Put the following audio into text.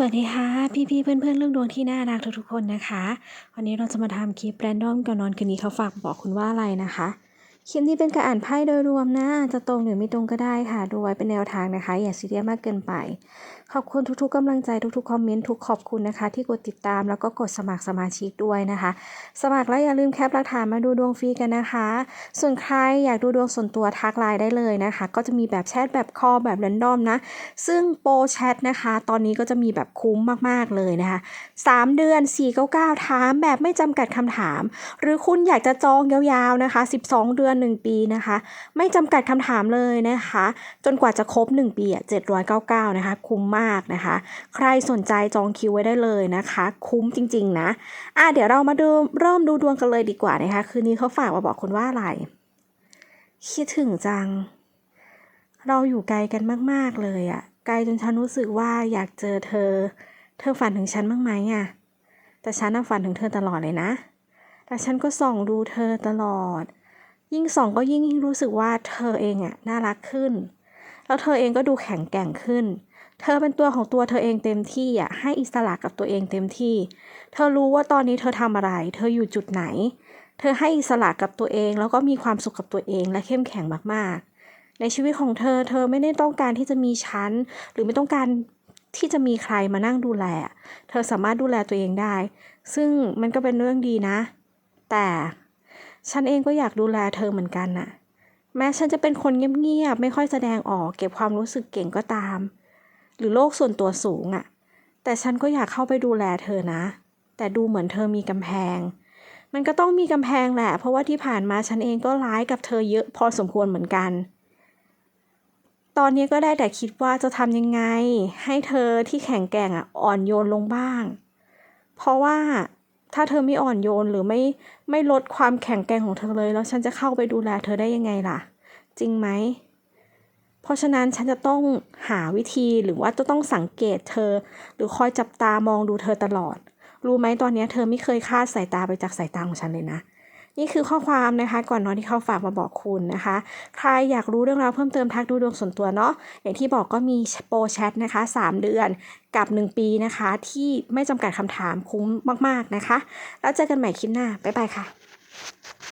สวัสดีค่ะ พี่ๆเพื่อนๆเรื่องดวงที่น่ารักทุกๆคนนะคะ วันนี้เราจะมาทำคลิปแรนดอมก่อนนอนคืนนี้เขาฝากบอกคุณว่าอะไรนะคะ คลิปนี้เป็นการอ่านไพ่โดยรวมนะ จะตรงหรือไม่ตรงก็ได้ค่ะ ดูไว้เป็นแนวทางนะคะ อย่าซีเรียสมากเกินไป ขอบคุณทุกๆกำลังใจทุกๆคอมเมนต์ทุกขอบคุณนะคะ ที่กดติดตามแล้วก็กดสมัครสมาชิกด้วยนะคะ สมัครแล้วอย่าลืมแคปหลักฐานมาดูดวงฟรีกันนะคะ ส่วนใครอยากดูดวงส่วนตัวทักไลน์ได้เลยนะคะ ก็จะมีแบบแชทแบบคอแบบแรนดอมนะ ซึ่งโปรแชทนะคะ ตอนนี้ก็จะมีแบบคุ้มมากๆเลยนะคะ3เดือน 499ถามแบบไม่จำกัดคำถาม หรือคุณอยากจะจองยาวๆนะคะ 12 เดือน1 ปีนะคะ ไม่จำกัดคำถามเลยนะคะ จนกว่าจะครบ 1 ปีอะ799 นะคะ คุ้มมากนะคะ ใครสนใจจองคิวไว้ได้เลยนะคะ คุ้มจริง ๆ นะอะเดี๋ยวเรามาดูเริ่มดูดวงกันเลยดีกว่านะคะ คืนนี้เขาฝากมาบอกคุณว่าอะไร คิดถึงจัง เราอยู่ไกลกันมากๆเลยอะไกลจนฉันรู้สึกว่าอยากเจอเธอ เธอฝันถึงฉันบ้างไหมอะแต่ฉันน่ะฝันถึงเธอตลอดเลยนะ แต่ฉันก็ส่องดูเธอตลอด ยิ่งส่องก็ยิ่งรู้สึกว่าเธอเองอะน่ารักขึ้น แล้วเธอเองก็ดูแข็งแกร่งขึ้น เธอเป็นตัวของตัวเธอเองเต็มที่อะให้อิสระกับตัวเองเต็มที่ เธอรู้ว่าตอนนี้เธอทำอะไร เธออยู่จุดไหน เธอให้อิสระกับตัวเองแล้วก็มีความสุขกับตัวเองและเข้มแข็งมากๆ ในชีวิตของเธอ เธอไม่ได้ต้องการที่จะมีฉันหรือไม่ต้องการที่จะมีใครมานั่งดูแล เธอสามารถดูแลตัวเองได้ ซึ่งมันก็เป็นเรื่องดีนะ แต่ ฉันเองก็อยากดูแลเธอเหมือนกันน่ะ แม้ฉันจะเป็นคนเงียบๆ ไม่ค่อยแสดงออก เก็บความรู้สึกเก่งก็ตาม หรือโลกส่วนตัวสูงอะ่ะ แต่ฉันก็อยากเข้าไปดูแลเธอนะ แต่ดูเหมือนเธอมีกำแพง มันก็ต้องมีกำแพงแหละ เพราะว่าที่ผ่านมาฉันเองก็ร้ายกับเธอเยอะพอสมควรเหมือนกัน ตอนนี้ก็ได้แต่คิดว่าจะทำยังไง ให้เธอที่แข็งแกร่งอะอ่อนโยนลงบ้าง เพราะว่า ถ้าเธอไม่อ่อนโยนหรือไม่ไม่ลดความแข็งแกร่งของเธอเลย แล้วฉันจะเข้าไปดูแลเธอได้ยังไงล่ะ จริงไหม เพราะฉะนั้นฉันจะต้องหาวิธีหรือว่าจะต้องสังเกตเธอ หรือคอยจับตามองดูเธอตลอด รู้ไหมตอนนี้เธอไม่เคยคาดสายตาไปจากสายตาของฉันเลยนะ นี่คือข้อความนะคะ ก่อนนอนที่เขาฝากมาบอกคุณนะคะ ใครอยากรู้เรื่องราวเพิ่มเติมทักดูดวงส่วนตัวเนาะอย่างที่บอกก็มีโปรแชทนะคะ 3 เดือนกับ 1 ปีนะคะ ที่ไม่จำกัดคำถามคุ้มมาก ๆนะคะ แล้วเจอกันใหม่คลิปหน้าบ๊ายบายค่ะ